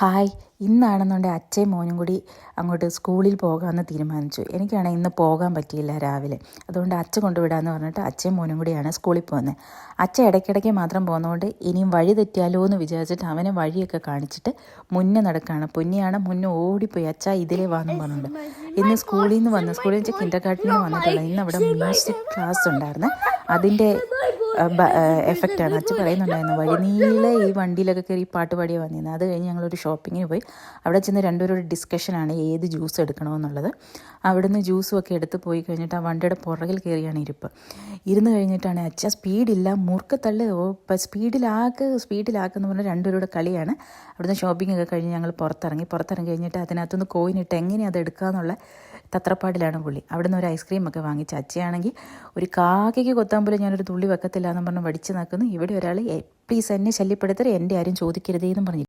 Hi ഇന്നാണെന്നുണ്ടെങ്കിൽ അച്ഛയും മോനും കൂടി അങ്ങോട്ട് സ്കൂളിൽ പോകാമെന്ന് തീരുമാനിച്ചു. എനിക്കാണെങ്കിൽ ഇന്ന് പോകാൻ പറ്റിയില്ല രാവിലെ. അതുകൊണ്ട് അച്ഛ കൊണ്ടുവിടാമെന്ന് പറഞ്ഞിട്ട് അച്ഛയും മോനും കൂടിയാണ് സ്കൂളിൽ പോകുന്നത്. അച്ഛ ഇടയ്ക്കിടയ്ക്ക് മാത്രം പോകുന്നതുകൊണ്ട് ഇനിയും വഴി തെറ്റിയാലോ എന്ന് വിചാരിച്ചിട്ട് അവനെ വഴിയൊക്കെ കാണിച്ചിട്ട് മുന്നേ നടക്കുകയാണ് പൊന്നിയാണ് മുന്നേ ഓടിപ്പോയി. അച്ഛ ഇതിലേ വന്നു പറഞ്ഞുകൊണ്ട് ഇന്ന് സ്കൂളിൽ നിന്ന് വന്ന് സ്കൂളിൽ വെച്ച് കിൻഡർ ഗാർഡനിൽ നിന്ന് വന്നിട്ടുള്ള ഇന്ന് അവിടെ മ്യൂസിക് ക്ലാസ് ഉണ്ടായിരുന്നു. അതിന്റെ എഫക്റ്റാണ്. അച്ഛൻ പറയുന്നുണ്ടായിരുന്നു വഴി നീളെ ഈ വണ്ടിയിലൊക്കെ കയറി പാട്ട് പാടിയാണ് വന്നിരുന്നത് അത് കഴിഞ്ഞ് ഞങ്ങളൊരു ഷോപ്പിങ്ങിന് പോയി. അവിടെ ചെന്ന് രണ്ടുപേരോട് ഡിസ്കഷനാണ് ഏത് ജ്യൂസ് എടുക്കണമെന്നുള്ളത്. അവിടുന്ന് ജ്യൂസും ഒക്കെ എടുത്ത് പോയി കഴിഞ്ഞിട്ട് ആ വണ്ടിയുടെ പുറകിൽ കയറിയാണ് ഇരിപ്പ്. ഇരുന്ന് കഴിഞ്ഞിട്ടാണ് അച്ഛ സ്പീഡില്ല മുറുക്കത്തള്ളി ഇപ്പം സ്പീഡിലാക്ക് സ്പീഡിലാക്കെന്ന് പറഞ്ഞാൽ രണ്ടുപേരുടെ കളിയാണ്. അവിടുന്ന് ഷോപ്പിംഗ് ഒക്കെ കഴിഞ്ഞ് ഞങ്ങൾ പുറത്തിറങ്ങി. പുറത്തിറങ്ങി കഴിഞ്ഞിട്ട് അതിനകത്തുനിന്ന് കോയിനിട്ട് എങ്ങനെ അത് എടുക്കാമെന്നുള്ള തത്രപ്പാടിലാണ് പുള്ളി. അവിടുന്ന് ഒരു ഐസ്ക്രീം ഒക്കെ വാങ്ങിച്ച് അച്ഛയാണെങ്കിൽ ഒരു കാക്കയ്ക്ക് കൊത്താൻ പോലും ഞാനൊരു തുള്ളി വെക്കത്തില്ല. എന്ന് പറഞ്ഞ് വടിച്ചു നിൽക്കുന്നു ഇവിടെ ഒരാൾ പ്ലീസ് എന്നെ ശല്യപ്പെടുത്തരുത്. എന്റെ ആരും ചോദിക്കരുതേ എന്നും പറഞ്ഞു